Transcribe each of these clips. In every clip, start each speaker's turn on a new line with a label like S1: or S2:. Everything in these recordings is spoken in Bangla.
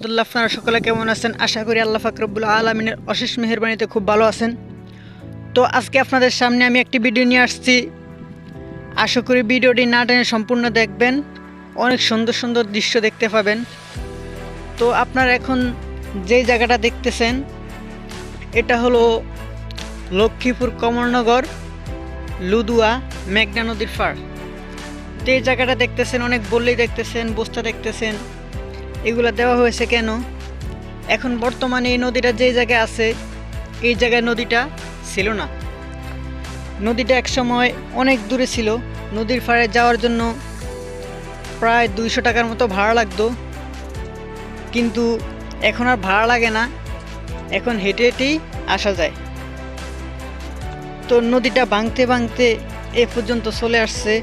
S1: আব্দুল্লাহ, আপনারা সকলে কেমন আছেন? আশা করি আল্লাহ ফাকরবুল আলমিনের অশেষ মেহরবানিতে খুব ভালো আছেন। তো আজকে আপনাদের সামনে আমি একটি ভিডিও নিয়ে আসছি। আশা করি ভিডিওটি না টেনে সম্পূর্ণ দেখবেন। অনেক সুন্দর সুন্দর দৃশ্য দেখতে পাবেন। তো আপনারা এখন যেই জায়গাটা দেখতেছেন, এটা হলো লক্ষ্মীপুর কমলনগর, লুদুয়া, মেঘনা নদীর ফার তো এই জায়গাটা দেখতেছেন, অনেক বললেই দেখতেছেন, বস্তা দেখতেছেন। এগুলা দেওয়া হয়েছে কেন? এখন বর্তমানে এই নদীটা যেই জায়গায় আছে, এই জায়গায় নদীটা ছিল না। নদীটা একসময় অনেক দূরে ছিল। নদীর পাড়ে যাওয়ার জন্য প্রায় দুইশো টাকার মতো ভাড়া লাগতো। কিন্তু এখন আর ভাড়া লাগে না। এখন হেঁটে হেঁটেই আসা যায়। তো নদীটা ভাঙতে ভাঙতে এ পর্যন্ত চলে আসছে।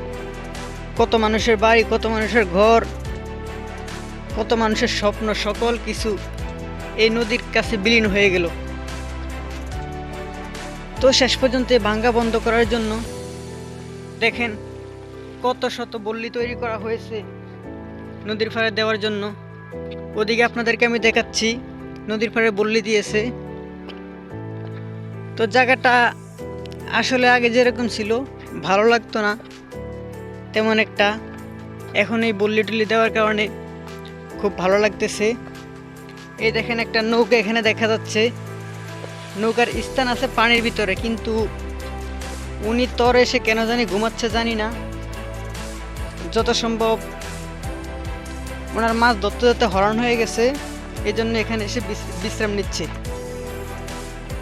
S1: কত মানুষের বাড়ি, কত মানুষের ঘর কত মানুষের স্বপ্ন সকল কিছু এই নদীর কাছে বিলীন হয়ে গেল। তো শেষ পর্যন্ত ভাঙ্গা বন্ধ করার জন্য দেখেন কত শত বল্লি তৈরি করা হয়েছে নদীর পাড়ে দেওয়ার জন্য। ওদিকে আপনাদেরকে আমি দেখাচ্ছি, নদীর পাড়ে বল্লি দিয়েছে। তো জায়গাটা আসলে আগে যেরকম ছিল, ভালো লাগতো না, তেমন একটা। এখন এই বল্লি টুল্লি দেওয়ার কারণে খুব ভালো লাগতেছে। এই দেখেন একটা নৌকা এখানে দেখা যাচ্ছে। নৌকার স্থান আছে পানির ভিতরে, কিন্তু উনি তরে এসে কেন জানি ঘুমাচ্ছে জানি না। যত সম্ভব ওনার মাছ ধরতে ধরতে হরণ হয়ে গেছে এই জন্য এখানে এসে বিশ্রাম নিচ্ছে।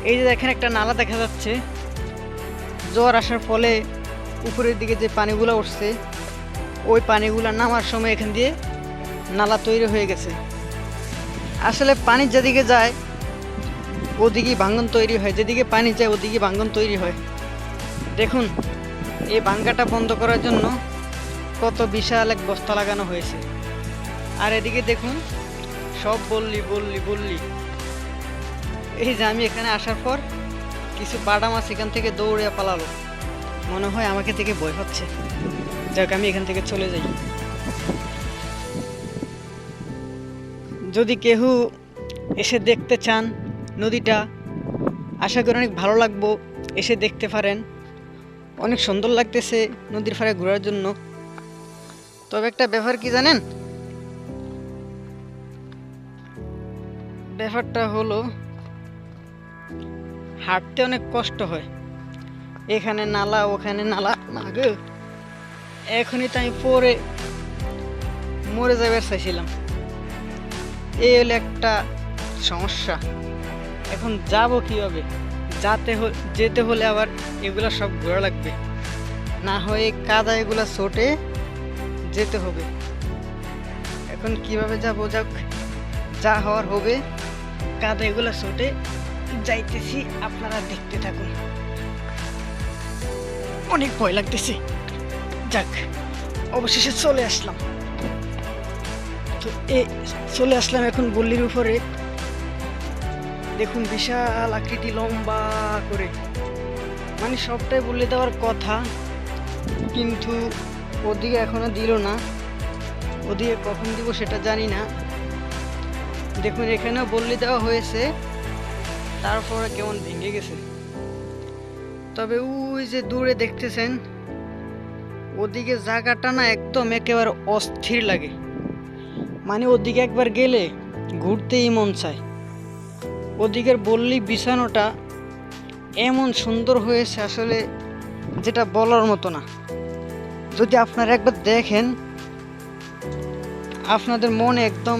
S1: এই যে দেখেন একটা নালা দেখা যাচ্ছে। জ্বর আসার ফলে উপরের দিকে যে পানিগুলো উঠছে, ওই পানিগুলো নামার সময় এখান দিয়ে নালা তৈরি হয়ে গেছে। আসলে পানি যেদিকে যায়, ওদিকেই ভাঙ্গন তৈরি হয়। যেদিকে পানি যায় ওদিকে ভাঙ্গন তৈরি হয়। দেখুন, এই ভাঙ্গাটা বন্ধ করার জন্য কত বিশাল এক বস্তা লাগানো হয়েছে। আর এদিকে দেখুন, সব বললি বললি বললি। এই যে আমি এখানে আসার পর কিছু বাডা মাছ এখান থেকে দৌড়ে পালালো। মনে হয় আমাকে থেকে ভয় হচ্ছে। যাক, আমি এখান থেকে চলে যাই। যদি কেউ এসে দেখতে চান নদীটা, আশা করি অনেক ভালো লাগবো এসে দেখতে পারেন। অনেক সুন্দর লাগতেছে নদীর পাড়ে ঘোরার জন্য। তবে একটা ব্যাপার কি জানেন? ব্যাপারটা হলো, হাঁটতে অনেক কষ্ট হয়। এখানে নালা, ওখানে নালা, না গো। এখনই তো আমি পরে মরে যাবার চাইছিলাম। এই হলো একটা সমস্যা। এখন যাব কীভাবে? যাতে যেতে হলে আবার এগুলো সব ঘোরা লাগবে। না হয়ে কাদা এগুলো ছোটে যেতে হবে। এখন কীভাবে যাব? যাক, যা হওয়ার হবে। কাদা এগুলো ছোটে যাইতেছি, আপনারা দেখতে থাকুন। অনেক ভয় লাগতেছে। যাক, অবশেষে চলে আসলাম। তো এ, চলে আসলাম এখন বল্লির উপরে। দেখুন, বিশাল আকৃতি, লম্বা করে। মানে সবটাই বলে দেওয়ার কথা, কিন্তু ওদিকে এখনও দিল না। ওদিকে কখন দিব সেটা জানি না। দেখুন, এখানেও বল্লি দেওয়া হয়েছে, তারপরে কেমন ভেঙে গেছে। তবে ওই যে দূরে দেখতেছেন, ওদিকে জায়গাটা না একদম একেবারে অস্থির লাগে। মানে ওদিকে একবার গেলে ঘুরতেই মন চায়। ওদিকের বললি বিছানোটা এমন সুন্দর হয়েছে আসলে যেটা বলার মতো না। যদি আপনারা একবার দেখেন, আপনাদের মনে একদম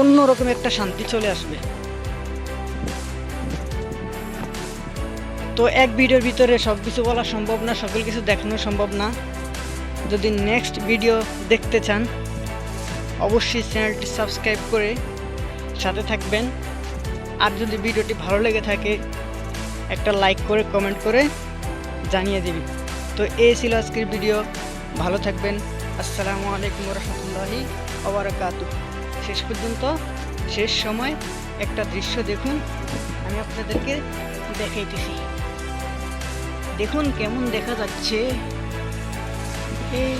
S1: অন্যরকম একটা শান্তি চলে আসবে। তো এক ভিডিওর ভিতরে সব কিছু বলা সম্ভব না, সকল কিছু দেখানো সম্ভব না। যদি নেক্সট ভিডিও দেখতে চান অবশ্যই চ্যানেলটি সাবস্ক্রাইব করে সাথে থাকবেন। আর যদি ভিডিওটি ভালো লেগে থাকে, একটা লাইক করে, কমেন্ট করে জানিয়ে দিবি। তো এই ছিল আজকের ভিডিও। ভালো থাকবেন। আসসালামু আলাইকুম রহমতুল্লাহি ওবরাকাতু শেষ পর্যন্ত শেষ সময় একটা দৃশ্য দেখুন। আমি আপনাদেরকে দেখাইতেছি। দেখুন কেমন দেখা যাচ্ছে। এই